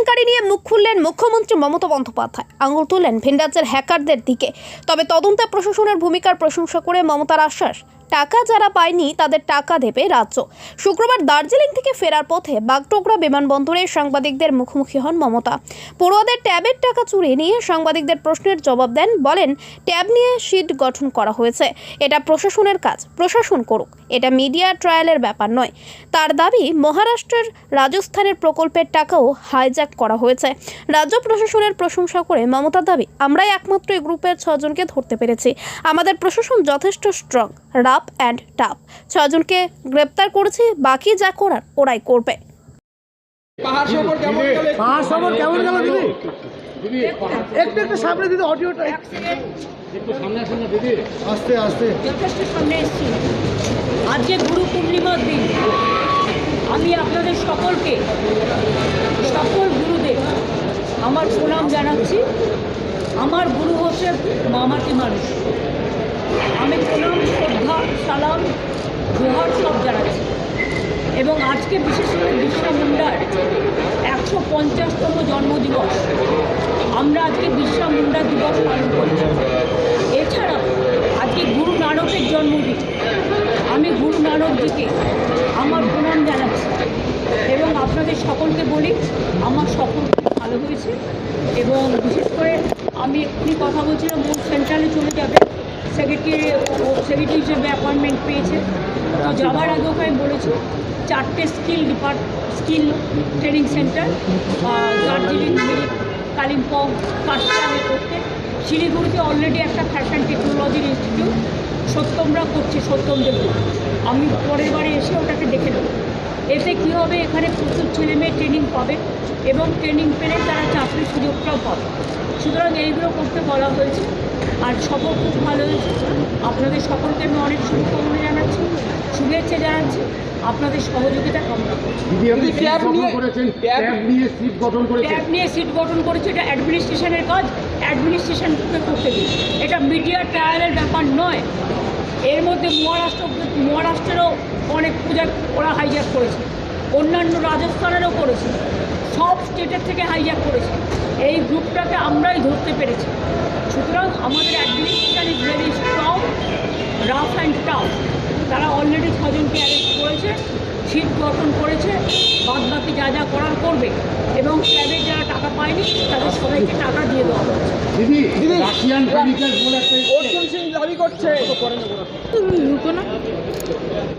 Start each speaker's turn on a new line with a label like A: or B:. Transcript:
A: কেলেঙ্কারি নিয়ে মুখ খুললেন মুখ্যমন্ত্রী মমতা বন্দ্যোপাধ্যায়। আঙুল তুললেন ভিন্ডাজের হ্যাকারদের দিকে। তবে তদন্তে প্রশাসনের ভূমিকার প্রশংসা করে মমতার আশ্বাস। টাকা যারা পায়নি তাদের টাকা দেবে রাজ্য। শুক্রবার দার্জিলিং থেকে ফেরার পথে বাগডোগরা বিমানবন্দরে সাংবাদিকদের মুখোমুখি হন মমতা। পড়ুয়াদের ট্যাবের টাকা চুরি নিয়ে সাংবাদিকদের প্রশ্নের জবাব দেন, বলেন, ট্যাব নিয়ে শিট গঠন করা হয়েছে। এটা প্রশাসনের কাজ। প্রশাসন করুক। এটা মিডিয়া ট্রায়ালের ব্যাপার নয়। তার দাবি, মহারাষ্ট্রের রাজস্থানের প্রকল্পের টাকাও হাইজ্যাক করা হয়েছে। রাজ্য প্রশাসনের প্রশংসা করে মমতার দাবি, আমরাই একমাত্র এই গ্রুপের ছজনকে ধরতে পেরেছি। আমাদের প্রশাসন যথেষ্ট স্ট্রং। রাপ অ্যান্ড টাপ ছজনকে গ্রেপ্তার করেছি বাকি যা করার ওরাই করবে।
B: পাহাড় সফর কেমন গেল?
C: পাঁচ সফর কেমন গেল দিদি? একটু একটু সামনে দিদি অডিওটা আস্তে আস্তে।
D: যথেষ্ট সামনে এসেছি। আজকে গুরু পূর্ণিমার দিন। আমি আপনাদের সকলকে সকল গুরুদের আমার প্রণাম জানাচ্ছি। আমার গুরু হচ্ছে মামাটি মানুষ। আমি প্রণাম, শ্রদ্ধা, সালাম জোহার সব জানাচ্ছি। এবং আজকে বিশেষ করে বিরসা মুন্ডার একশো পঞ্চাশতম জন্মদিবস। আমরা আজকে বিরসা মুন্ডা দিবস পালন করছি। এছাড়া আজকে গুরু নানকের জন্মদিন। আমি গুরু নানকজিকে আমার প্রণাম জানাচ্ছি। এবং আপনাদের সকলকে বলি, আমার সকল ভালো হয়েছে। এবং বিশেষ করে আমি এক্ষুনি কথা বলছিলাম মূল সেন্ট্রালে চলে যাবে। সেক্রেটারি সেক্রেটারি হিসেবে অ্যাপয়েন্টমেন্ট পেয়েছে তো যাওয়ার আগে ওকে আমি বলেছি চারটে skill depart skill training centre Darjeeling Kalimpong কাশিয়ামে করতে। শিলিগুড়িতে অলরেডি একটা ফ্যাশন টেকনোলজির ইনস্টিটিউট সত্যমরা করছে সত্যম দেব আমি পরের বারে এসে ওটাকে দেখে নেব। এতে কী হবে? এখানে প্রচুর ছেলে মেয়ে ট্রেনিং পাবে এবং ট্রেনিং পেলে তারা চাকরির সুযোগটাও পাবে। সুতরাং এইগুলো করতে বলা হয়েছে। আর সফর খুব ভালো হয়েছে। আপনাদের সকলকে আমি অনেক শুভকামনা জানাচ্ছি। শুভেচ্ছা জানাচ্ছি। আপনাদের সহযোগিতা কামনা করছি।
B: ট্যাব নিয়ে-
C: সিট গঠন করেছেন।
D: ট্যাব নিয়ে সিট গঠন করেছে। এটা অ্যাডমিনিস্ট্রেশনের কাজ। অ্যাডমিনিস্ট্রেশনকে করতে দিন এটা মিডিয়া ট্রায়ালের ব্যাপার নয়। এর মধ্যে মহারাষ্ট্র, মহারাষ্ট্রেরও অনেক পূজা ওরা হাইজ্যাক করেছে। অন্যান্য রাজস্থানেরও করেছে। সব স্টেটের থেকে হাইজ্যাক করেছে। এই গ্রুপটাকে আমরাই ধরতে পেরেছি। সুতরাং আমাদের administration is very strong rough and tough তারা অলরেডি ছজনকে অ্যারেস্ট করেছে সিট গঠন করেছে বাদ বাকি যা যা করার করবে। এবং ক্যাবের যারা টাকা পায়নি, তাদের সবাইকে টাকা দিয়ে দেওয়া হচ্ছে।
B: সিং দাবি করছে।